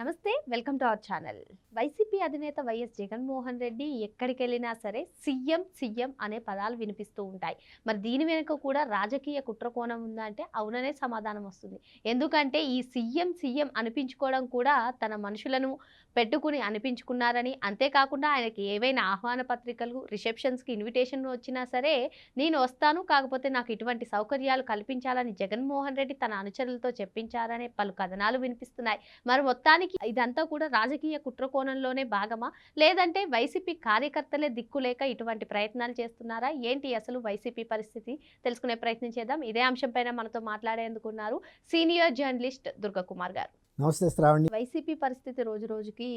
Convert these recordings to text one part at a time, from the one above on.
నమస్తే welcome to our channel. YCP అధినేత YS Jaganmohan Reddy ఎక్కడికి వెళ్ళినా సరే సీఎం సీఎం అనే పదాలు వినిపిస్తూ ఉంటాయి. మరి దీని వెనుక కూడా రాజకీయ కుట్రకోణం ఉందా అంటే అవుననే సమాధానం వస్తుంది. ఎందుకంటే ఈ సీఎం సీఎం అనిపించుకోవడం కూడా తన మనుషులను పెట్టుకుని అనిపించుకున్నారని అంతేకాకుండా ఆయనకి ఏవైనా ఆహ్వాన పత్రికలు రిసెప్షన్స్కి ఇన్విటేషన్ వచ్చినా సరే నేను వస్తాను కాకపోతే నాకు ఇటువంటి సౌకర్యాలు కల్పించాలని జగన్మోహన్ రెడ్డి తన అనుచరులతో చెప్పించారనే పలు కథనాలు వినిపిస్తున్నాయి. మరి మొత్తానికి ఇదంతా కూడా రాజకీయ కుట్రకోణంలోనే భాగమా? లేదంటే వైసీపీ కార్యకర్తలే దిక్కులేక ఇటువంటి ప్రయత్నాలు చేస్తున్నారా? ఏంటి అసలు వైసీపీ పరిస్థితి? తెలుసుకునే ప్రయత్నం చేద్దాం. ఇదే అంశంపైన మనతో మాట్లాడేందుకున్నారు సీనియర్ జర్నలిస్ట్ దుర్గకుమార్ గారు. నమస్తే శ్రావణి. వైసీపీ పరిస్థితి రోజు రోజుకి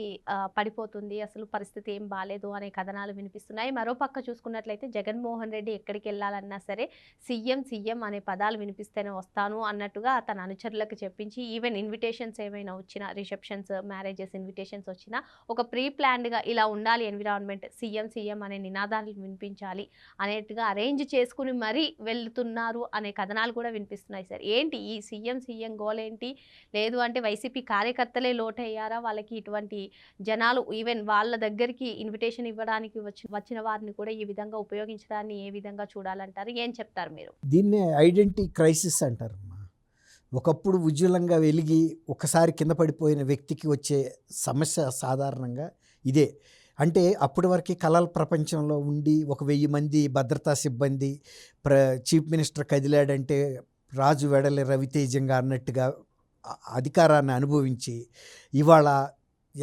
పడిపోతుంది. అసలు పరిస్థితి ఏం బాగాలేదు అనే కథనాలు వినిపిస్తున్నాయి. మరో పక్క చూసుకున్నట్లయితే జగన్మోహన్ రెడ్డి ఎక్కడికి వెళ్ళాలన్నా సరే సీఎం సీఎం అనే పదాలు వినిపిస్తేనే వస్తాను అన్నట్టుగా తన అనుచరులకు చెప్పించి ఈవెన్ ఇన్విటేషన్స్ ఏమైనా వచ్చినా రిసెప్షన్స్ మ్యారేజెస్ ఇన్విటేషన్స్ వచ్చినా ఒక ప్రీ ప్లాన్డ్గా ఇలా ఉండాలి ఎన్విరాన్మెంట్ సీఎం సీఎం అనే నినాదాలు వినిపించాలి అనేట్టుగా అరేంజ్ చేసుకుని మరీ వెళ్తున్నారు అనే కథనాలు కూడా వినిపిస్తున్నాయి సార్. ఏంటి ఈ సీఎం సీఎం గోల్ ఏంటి లేదు అంటే వైసీపీ కార్యకర్తలే లోటయ్యారా? వాళ్ళకి ఇటువంటి జనాలు ఈవెన్ వాళ్ళ దగ్గరికి ఇన్విటేషన్ ఇవ్వడానికి వచ్చి వచ్చిన వారిని కూడా ఈ విధంగా ఉపయోగించడాన్ని ఏ విధంగా చూడాలంటారు? ఏం చెప్తారు మీరు? దీన్నే ఐడెంటిటీ క్రైసిస్ అంటారు ఒకప్పుడు ఉజ్వలంగా వెలిగి ఒకసారి కింద పడిపోయిన వ్యక్తికి వచ్చే సమస్య సాధారణంగా ఇదే. అంటే అప్పటి వరకు కళల ప్రపంచంలో ఉండి ఒక వెయ్యి మంది భద్రతా సిబ్బంది ప్ర చీఫ్ మినిస్టర్ కదిలాడంటే రాజు వెడలి రవితేజంగా అన్నట్టుగా అధికారాన్ని అనుభవించి ఇవాళ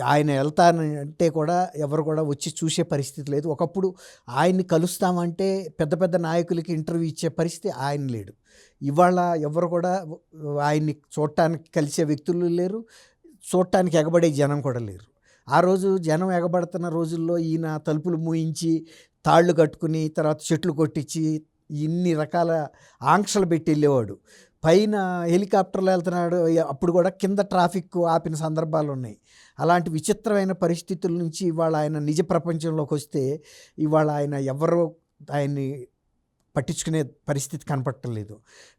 ఆయన వెళ్తానంటే కూడా ఎవరు కూడా వచ్చి చూసే పరిస్థితి లేదు. ఒకప్పుడు ఆయన్ని కలుస్తామంటే పెద్ద పెద్ద నాయకులకి ఇంటర్వ్యూ ఇచ్చే పరిస్థితి ఆయన లేడు. ఇవాళ ఎవరు కూడా ఆయన్ని చూడటానికి కలిసే వ్యక్తులు లేరు. చూడటానికి ఎగబడే జనం కూడా లేరు. ఆ రోజు జనం ఎగబడుతున్న రోజుల్లో ఈయన తలుపులు మూయించి తాళ్ళు కట్టుకుని తర్వాత చెట్లు కొట్టించి ఇన్ని రకాల ఆంక్షలు పెట్టి వెళ్ళేవాడు. పైన హెలికాప్టర్లో వెళ్తున్నాడు అప్పుడు కూడా కింద ట్రాఫిక్ ఆపిన సందర్భాలు ఉన్నాయి. అలాంటి విచిత్రమైన పరిస్థితుల నుంచి ఇవాళ ఆయన నిజ ప్రపంచంలోకి వస్తే ఇవాళ ఆయన ఎవరో ఆయన్ని పట్టించుకునే పరిస్థితి కనపట్టలేదు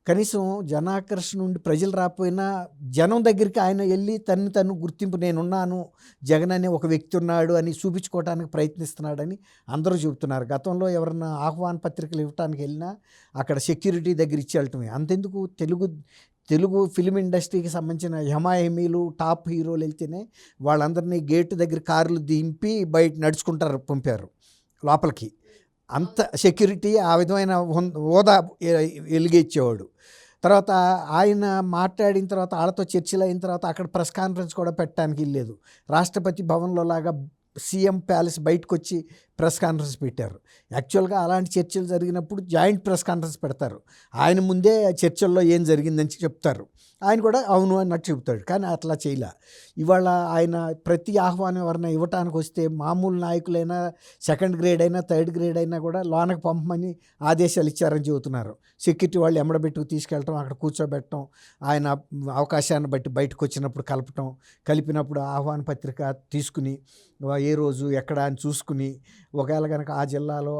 కనీసం జనాకర్షణ నుండి ప్రజలు రాకపోయినా జనం దగ్గరికి ఆయన వెళ్ళి తను తను గుర్తింపు నేనున్నాను జగన్ అనే ఒక వ్యక్తి ఉన్నాడు అని చూపించుకోవడానికి ప్రయత్నిస్తున్నాడని అందరూ చెబుతున్నారు. గతంలో ఎవరన్నా ఆహ్వాన పత్రికలు ఇవ్వటానికి వెళ్ళినా అక్కడ సెక్యూరిటీ దగ్గర ఇచ్చి వెళ్ళటమే. అంతెందుకు? తెలుగు తెలుగు ఫిలిం ఇండస్ట్రీకి సంబంధించిన హెమాహెమీలు టాప్ హీరోలు వెళ్తేనే వాళ్ళందరినీ గేటు దగ్గర కార్లు దింపి బయట నడుచుకుంటారు పంపారు లోపలికి. అంత సెక్యూరిటీ ఆ విధమైన హోదా ఎ- వెలిగించేవాడు తర్వాత ఆయన మాట్లాడిన తర్వాత వాళ్ళతో చర్చలు అయిన తర్వాత అక్కడ ప్రెస్ కాన్ఫరెన్స్ కూడా పెట్టడానికి లేదు రాష్ట్రపతి భవన్లో లాగా సీఎం ప్యాలెస్ బయటకు వచ్చి ప్రెస్ కాన్ఫరెన్స్ పెట్టారు. యాక్చువల్గా అలాంటి చర్చలు జరిగినప్పుడు జాయింట్ ప్రెస్ కాన్ఫరెన్స్ పెడతారు. ఆయన ముందే చర్చల్లో ఏం జరిగిందని చెప్తారు. ఆయన కూడా అవును అన్నట్టు చెబుతాడు కానీ అట్లా చేయలే. ఇవాళ ఆయన ప్రతి ఆహ్వానం ఎవరైనా ఇవ్వటానికి వస్తే మామూలు నాయకులైనా సెకండ్ గ్రేడ్ అయినా థర్డ్ గ్రేడ్ అయినా కూడా లోనకు పంపమని ఆదేశాలు ఇచ్చారని చెబుతున్నారు. సెక్యూరిటీ వాళ్ళు ఎమ్మడబెట్టుకు తీసుకెళ్ళటం అక్కడ కూర్చోబెట్టడం ఆయన అవకాశాన్ని బట్టి బయటకు వచ్చినప్పుడు కలపటం కలిపినప్పుడు ఆహ్వాన పత్రిక తీసుకుని ఏ రోజు ఎక్కడ అని చూసుకుని ఒకవేళ కనుక ఆ జిల్లాలో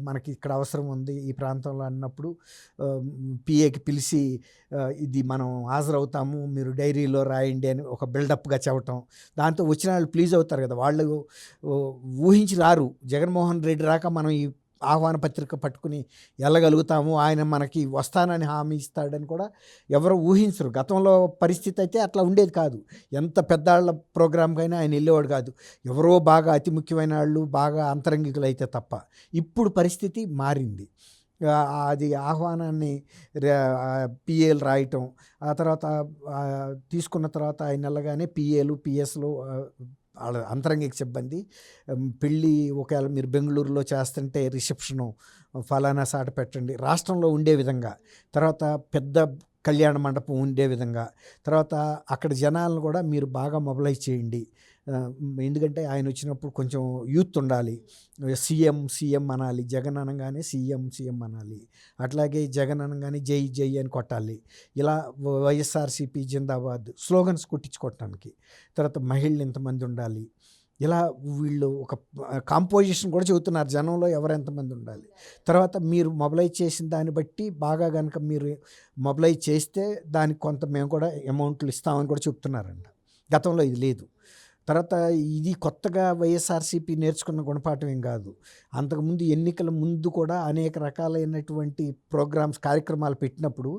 మనకి ఇక్కడ అవసరం ఉంది ఈ ప్రాంతంలో అన్నప్పుడు పిఏకి పిలిచి ఇది మనం హాజరవుతాము మీరు డైరీలో రాయండి అని ఒక బిల్డప్గా చెప్పటం. దాంతో వచ్చిన వాళ్ళు ప్లీజ్ అవుతారు కదా. వాళ్ళు ఊహించి రారు. జగన్మోహన్ రెడ్డి రాక మనం ఈ ఆహ్వాన పత్రిక పట్టుకుని వెళ్ళగలుగుతాము ఆయన మనకి వస్తానని హామీ ఇస్తాడని కూడా ఎవరు ఊహించరు. గతంలో పరిస్థితి అయితే అట్లా ఉండేది కాదు. ఎంత పెద్దాళ్ళ ప్రోగ్రామ్కైనా ఆయన వెళ్ళేవాడు కాదు. ఎవరో బాగా అతి ముఖ్యమైన వాళ్ళు బాగా అంతరంగికులు అయితే తప్ప. ఇప్పుడు పరిస్థితి మారింది. అది ఆహ్వానాన్ని పిఏలు రాయటం ఆ తర్వాత తీసుకున్న తర్వాత ఆయన వెళ్ళగానే పిఏలు పిఎస్లు వాళ్ళ అంతరంగిక సిబ్బంది పెళ్ళి ఒకవేళ మీరు బెంగళూరులో చేస్తుంటే రిసెప్షను ఫలానా సాట పెట్టండి. రాష్ట్రంలో ఉండే విధంగా. తర్వాత పెద్ద కళ్యాణ మండపం ఉండే విధంగా. తర్వాత అక్కడ జనాలను కూడా మీరు బాగా మొబలైజ్ చేయండి. ఎందుకంటే ఆయన వచ్చినప్పుడు కొంచెం యూత్ ఉండాలి. సీఎం సీఎం అనాలి. జగన్ అనగానే సీఎం సీఎం అనాలి. అట్లాగే జగన్ అనగానే జై జై అని కొట్టాలి. ఇలా వైఎస్ఆర్సీపీ జిందాబాద్ స్లోగన్స్ కొట్టించుకోవటానికి. తర్వాత మహిళలు ఎంతమంది ఉండాలి? ఇలా వీళ్ళు ఒక కాంపోజిషన్ కూడా చెబుతున్నారు. జనంలో ఎవరు ఎంతమంది ఉండాలి? తర్వాత మీరు మొబలైజ్ చేసిన దాన్ని బట్టి బాగా కనుక మీరు మొబలైజ్ చేస్తే దానికి కొంత మేము కూడా అమౌంట్లు ఇస్తామని కూడా చెప్తున్నారంట. గతంలో ఇది లేదు. తర్వాత ఇది కొత్తగా వైఎస్ఆర్సీపీ నేర్చుకున్న గుణపాఠం ఏం కాదు. అంతకుముందు ఎన్నికల ముందు కూడా అనేక రకాలైనటువంటి ప్రోగ్రామ్స్ కార్యక్రమాలు పెట్టినప్పుడు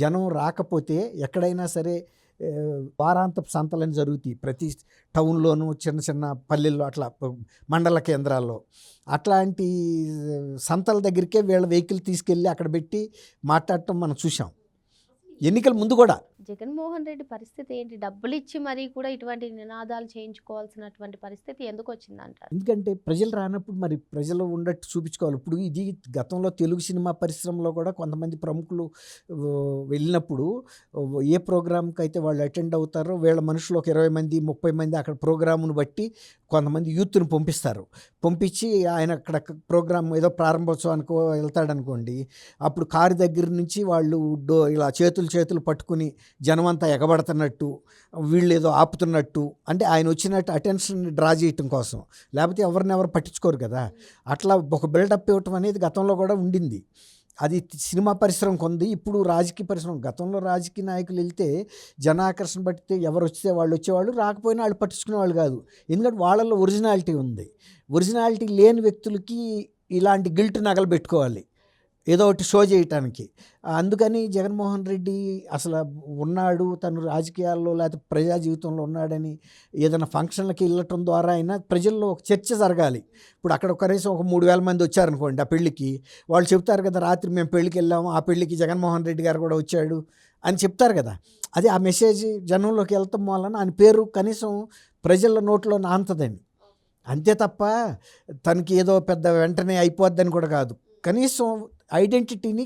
జనం రాకపోతే ఎక్కడైనా సరే వారాంత వారాంతపు సంతలని జరుగుతాయి. ప్రతి టౌన్లోనూ చిన్న చిన్న పల్లెల్లో అట్లా మండల కేంద్రాల్లో. అట్లాంటి సంతల దగ్గరికే వీళ్ళ వెహికల్ తీసుకెళ్ళి అక్కడ పెట్టి మాట్లాడటం మనం చూసాం ఎన్నికల ముందు కూడా జగన్మోహన్ రెడ్డి పరిస్థితి ఏంటి? డబ్బులు ఇచ్చి మరీ కూడా ఇటువంటి నినాదాలు చేయించుకోవాల్సినటువంటి పరిస్థితి ఎందుకు వచ్చిందంటారు? ఎందుకంటే ప్రజలు రానప్పుడు మరి ప్రజలు ఉండట్టు చూపించుకోవాలి. ఇప్పుడు ఇది గతంలో తెలుగు సినిమా పరిశ్రమలో కూడా కొంతమంది ప్రముఖులు వెళ్ళినప్పుడు ఏ ప్రోగ్రామ్కి అయితే వాళ్ళు అటెండ్ అవుతారో వీళ్ళ మనుషులు ఒక ఇరవై మంది ముప్పై మంది అక్కడ ప్రోగ్రామును బట్టి కొంతమంది యూత్ని పంపిస్తారు. పంపించి ఆయన అక్కడ ప్రోగ్రామ్ ఏదో ప్రారంభోత్సవానికి వెళ్తాడనుకోండి అప్పుడు కారు దగ్గర నుంచి వాళ్ళు డో ఇలా చేతులు చేతులు పట్టుకుని జనమంతా ఎగబడుతున్నట్టు వీళ్ళు ఏదో ఆపుతున్నట్టు అంటే ఆయన వచ్చినట్టు అటెన్షన్ డ్రా చేయటం కోసం. లేకపోతే ఎవరిని ఎవరు పట్టించుకోరు కదా. అట్లా ఒక బిల్డప్ ఇవ్వటం అనేది గతంలో కూడా ఉండింది. అది సినిమా పరిశ్రమకు ఉంది ఇప్పుడు రాజకీయ పరిశ్రమ గతంలో రాజకీయ నాయకులు వెళ్తే జనాకర్షణ పట్టితే ఎవరు వస్తే వాళ్ళు వచ్చేవాళ్ళు రాకపోయినా వాళ్ళు పట్టించుకునే వాళ్ళు కాదు. ఎందుకంటే వాళ్ళలో ఒరిజినాలిటీ ఉంది. ఒరిజినాలిటీ లేని వ్యక్తులకి ఇలాంటి గిల్ట్ నగలు పెట్టుకోవాలి. ఏదో ఒకటి షో చేయటానికి. అందుకని జగన్మోహన్ రెడ్డి అసలు ఉన్నాడు తను రాజకీయాల్లో లేకపోతే ప్రజా జీవితంలో ఉన్నాడని ఏదైనా ఫంక్షన్లకి వెళ్ళటం ద్వారా అయినా ప్రజల్లో ఒక చర్చ జరగాలి. ఇప్పుడు అక్కడ కనీసం ఒక మూడు వేల మంది వచ్చారనుకోండి ఆ పెళ్ళికి. వాళ్ళు చెప్తారు కదా రాత్రి మేము పెళ్ళికి వెళ్ళాము ఆ పెళ్ళికి జగన్మోహన్ రెడ్డి గారు కూడా వచ్చాడు అని చెప్తారు కదా. అది ఆ మెసేజ్ జనంలోకి వెళ్తాం వలన ఆయన పేరు కనీసం ప్రజల నోట్లో నాంతదని అంతే తప్ప తనకి ఏదో పెద్ద వెంటనే అయిపోద్దని కూడా కాదు. కనీసం ఐడెంటిటీని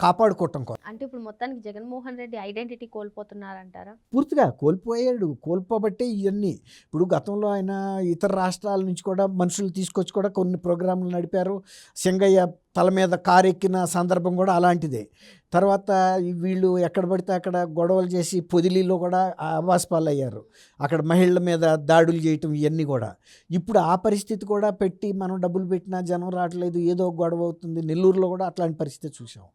కాపాడుకోవటం కోసం. అంటే ఇప్పుడు మొత్తానికి జగన్మోహన్ రెడ్డి ఐడెంటిటీ కోల్పోతున్నారంటారా? పూర్తిగా కోల్పోయాడు కోల్పోబట్టే ఇవన్నీ ఇప్పుడు గతంలో ఆయన ఇతర రాష్ట్రాల నుంచి కూడా మనుషులు తీసుకొచ్చి కూడా కొన్ని ప్రోగ్రాంలు నడిపారు. సింగయ్య తల మీద కారు ఎక్కిన సందర్భం కూడా అలాంటిదే. తర్వాత వీళ్ళు ఎక్కడ పడితే అక్కడ గొడవలు చేసి పొదిలీలో కూడా ఆవాసపాలు అయ్యారు అక్కడ మహిళల మీద దాడులు చేయటం ఇవన్నీ కూడా. ఇప్పుడు ఆ పరిస్థితి కూడా పెట్టి మనం డబ్బులు పెట్టినా జనం రావట్లేదు ఏదో ఒక గొడవ అవుతుంది. నెల్లూరులో కూడా అట్లాంటి పరిస్థితి చూసాం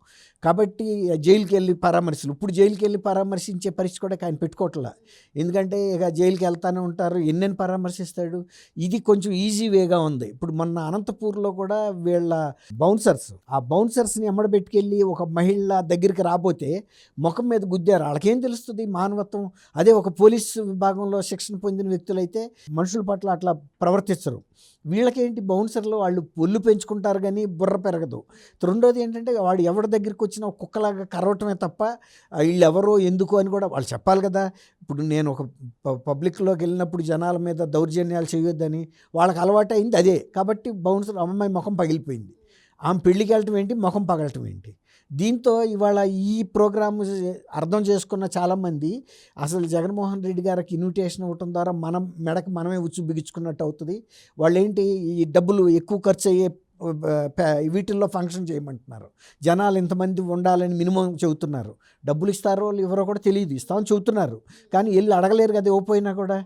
కాబట్టి జైలుకి వెళ్ళి పరామర్శలు. ఇప్పుడు జైలుకి వెళ్ళి పరామర్శించే పరిస్థితి కూడా ఆయన పెట్టుకోవట్లా. ఎందుకంటే ఇక జైలుకి వెళ్తానే ఉంటారు. ఎన్నెన్ని పరామర్శిస్తాడు? ఇది కొంచెం ఈజీ వేగా ఉంది. ఇప్పుడు మొన్న అనంతపూర్లో కూడా వీళ్ళ బౌన్సర్స్ ఆ బౌన్సర్స్ని ఎమ్మడబెట్టుకెళ్ళి ఒక మహిళ దగ్గరికి రాబోతే ముఖం మీద గుద్దారు. వాళ్ళకేం తెలుస్తుంది? మానవత్వం. అదే ఒక పోలీస్ విభాగంలో శిక్షణ పొందిన వ్యక్తులైతే మనుషుల పట్ల అట్లా ప్రవర్తించరు. వీళ్ళకేంటి? బౌన్సర్లు వాళ్ళు ఒళ్ళు పెంచుకుంటారు కానీ బుర్ర పెరగదు. రెండోది ఏంటంటే వాడు ఎవరి దగ్గరికి వచ్చినా కుక్కలాగా కరవటమే తప్ప వీళ్ళు ఎవరో ఎందుకు అని కూడా వాళ్ళు చెప్పాలి కదా. ఇప్పుడు నేను ఒక ప- పబ్లిక్లోకి వెళ్ళినప్పుడు జనాల మీద దౌర్జన్యాలు చేయొద్దని వాళ్ళకి అలవాటు అయింది అదే. కాబట్టి బౌన్సర్ అమ్మాయి ముఖం పగిలిపోయింది. ఆమె పెళ్ళికి వెళ్ళటం ఏంటి? ముఖం పగలటం ఏంటి? దీంతో ఇవాళ ఈ ప్రోగ్రామ్ అర్థం చేసుకున్న చాలామంది అసలు జగన్మోహన్ రెడ్డి గారికి ఇన్విటేషన్ ఇవ్వటం ద్వారా మనం మెడకు మనమే ఉచ్చు బిగించుకున్నట్టు అవుతుంది. వాళ్ళు ఏంటి ఈ డబ్బులు ఎక్కువ ఖర్చు అయ్యే వీటిల్లో ఫంక్షన్ చేయమంటున్నారు. జనాలు ఇంతమంది ఉండాలని మినిమం చెబుతున్నారు. డబ్బులు ఇస్తారో ఎవరో కూడా తెలియదు ఇస్తామని చెబుతున్నారు. కానీ వెళ్ళి అడగలేరు కదా ఇవ్వపోయినా కూడా.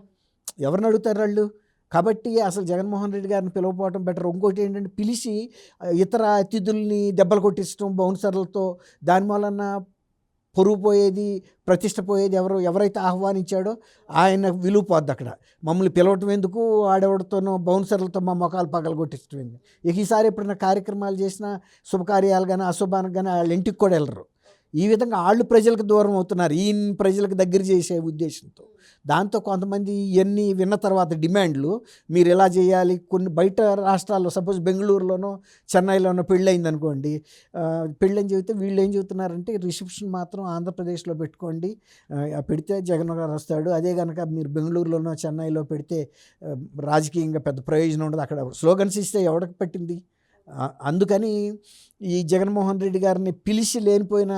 ఎవరిని అడుగుతారు వాళ్ళు? కాబట్టి అసలు జగన్మోహన్ రెడ్డి గారిని పిలవకపోవడం బెటర్. ఇంకోటి ఏంటంటే పిలిచి ఇతర అతిథుల్ని దెబ్బలు కొట్టించడం బౌన్సర్లతో దాని వలన పొరుగు పోయేది ప్రతిష్ట పోయేది ఎవరు ఎవరైతే ఆహ్వానించాడో ఆయన విలువ పోద్ది అక్కడ. మమ్మల్ని పిలవటం ఎందుకు? ఆడేవాడితోనో బౌన్సర్లతో మా మొఖాలు పగలు కొట్టించడం ఇక ఈసారి ఎప్పుడైనా కార్యక్రమాలు చేసినా శుభకార్యాలు కానీ అశుభానికి కానీ వాళ్ళ ఇంటికి కూడా వెళ్ళరు. ఈ విధంగా వాళ్ళు ప్రజలకు దూరం అవుతున్నారు. ఈయన ప్రజలకు దగ్గర చేసే ఉద్దేశంతో. దాంతో కొంతమంది ఇవన్నీ విన్న తర్వాత డిమాండ్లు మీరు ఎలా చేయాలి? కొన్ని బయట రాష్ట్రాల్లో సపోజ్ బెంగళూరులోనో చెన్నైలోనో పెళ్ళయింది అనుకోండి పెళ్ళని చెబితే వీళ్ళు ఏం చెబుతున్నారంటే రిసెప్షన్ మాత్రం ఆంధ్రప్రదేశ్లో పెట్టుకోండి. పెడితే జగన్ గారు వస్తాడు. అదే కనుక మీరు బెంగళూరులోనో చెన్నైలో పెడితే రాజకీయంగా పెద్ద ప్రయోజనం ఉండదు. అక్కడ స్లోగన్స్ ఇస్తే ఎవరికి పెట్టింది? అందుకని ఈ జగన్మోహన్ రెడ్డి గారిని పిలిచి లేనిపోయిన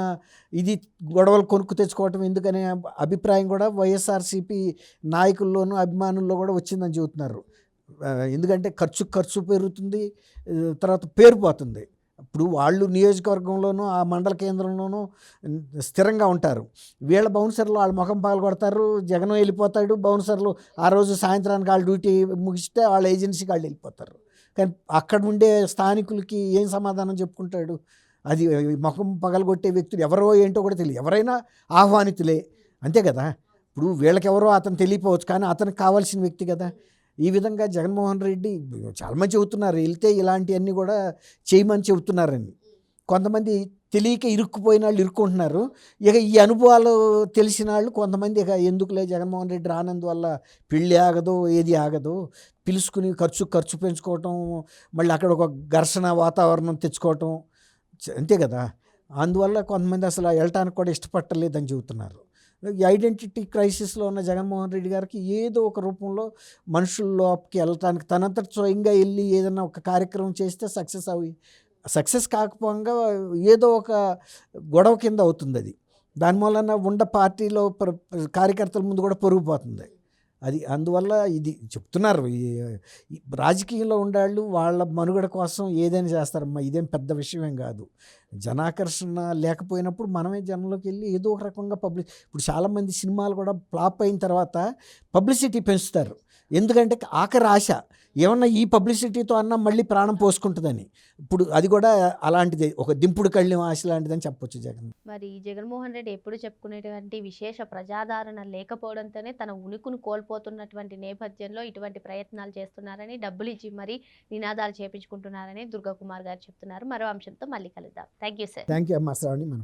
ఇది గొడవలు కొనుక్కు తెచ్చుకోవటం ఎందుకనే అభిప్రాయం కూడా వైఎస్ఆర్సీపీ నాయకుల్లోనూ అభిమానుల్లో కూడా వచ్చిందని చెబుతున్నారు. ఎందుకంటే ఖర్చు ఖర్చు పెరుగుతుంది తర్వాత పేరు పోతుంది. ఇప్పుడు వాళ్ళు నియోజకవర్గంలోనూ ఆ మండల కేంద్రంలోనూ స్థిరంగా ఉంటారు. వీళ్ళ బౌన్సర్లు వాళ్ళ ముఖం పగలు కొడతారు జగన్ వెళ్ళిపోతాడు బౌన్సర్లు ఆ రోజు సాయంత్రానికి వాళ్ళ డ్యూటీ ముగిస్తే వాళ్ళ ఏజెన్సీకి వాళ్ళు వెళ్ళిపోతారు. కానీ అక్కడ ఉండే స్థానికులకి ఏం సమాధానం చెప్పుకుంటాడు? అది ముఖం పగలగొట్టే వ్యక్తులు ఎవరో ఏంటో కూడా తెలియదు. ఎవరైనా ఆహ్వానితులే. అంతే కదా? ఇప్పుడు వీళ్ళకెవరో అతను తెలియపోవచ్చు కానీ అతనికి కావాల్సిన వ్యక్తి కదా? ఈ విధంగా జగన్మోహన్ రెడ్డి చాలామంది చెబుతున్నారు. వెళ్తే ఇలాంటివన్నీ కూడా చేయమని చెబుతున్నారని కొంతమంది తెలియక ఇరుక్కుపోయిన వాళ్ళు ఇరుక్కుంటున్నారు. ఇక ఈ అనుభవాలు తెలిసిన వాళ్ళు కొంతమంది ఇక ఎందుకులే జగన్మోహన్ రెడ్డి రానందువల్ల పెళ్ళి ఆగదు ఏది ఆగదు పిలుచుకుని ఖర్చు ఖర్చు పెంచుకోవటం మళ్ళీ అక్కడ ఒక ఘర్షణ వాతావరణం తెచ్చుకోవటం అంతే కదా. అందువల్ల కొంతమంది అసలు వెళ్ళటానికి కూడా ఇష్టపట్టలేదని చెబుతున్నారు. ఈ ఐడెంటిటీ క్రైసిస్లో ఉన్న జగన్మోహన్ రెడ్డి గారికి ఏదో ఒక రూపంలో మనుషుల్లోకి వెళ్ళటానికి తనంతట స్వయంగా వెళ్ళి ఏదైనా ఒక కార్యక్రమం చేస్తే సక్సెస్ అవి సక్సెస్ కాకపోగా ఏదో ఒక గొడవ కింద అవుతుంది అది దాని వలన ఉండ పార్టీలో ప్ర- కార్యకర్తల ముందు కూడా పొరుగుపోతుంది అది అందువల్ల ఇది చెప్తున్నారు. ఈ రాజకీయంలో ఉండేవాళ్ళు వాళ్ళ మనుగడ కోసం ఏదైనా చేస్తారమ్మా ఇదేం పెద్ద విషయమేం కాదు. జనాకర్షణ లేకపోయినప్పుడు మనమే జనంలోకి వెళ్ళి ఏదో ఒక రకంగా పబ్లిక్ ఇప్పుడు చాలామంది సినిమాలు కూడా ఫ్లాప్ అయిన తర్వాత పబ్లిసిటీ పెంచుతారు. ఎందుకంటే ఆఖరి ఆశ ఏమన్నా ఈ పబ్లిసిటీతో అన్నా మళ్ళీ ప్రాణం పోసుకుంటుందని. ఇప్పుడు అది కూడా అలాంటిది ఒక దింపుడు కళ్ళెం ఆశ లాంటిదని చెప్పొచ్చు జగన్. మరి జగన్మోహన్ రెడ్డి ఎప్పుడు చెప్పుకునేటువంటి విశేష ప్రజాదరణ లేకపోవడంతోనే తన ఉనికిని కోల్పోతున్నటువంటి నేపథ్యంలో ఇటువంటి ప్రయత్నాలు చేస్తున్నారని డబ్బులు ఇచ్చి మరి నినాదాలు చేపించుకుంటున్నారని దుర్గా కుమార్ గారు చెప్తున్నారు. మరో అంశంతో మళ్ళీ కలుద్దాం. Thank you sir thank you అమ్మా. శ్రావణి మన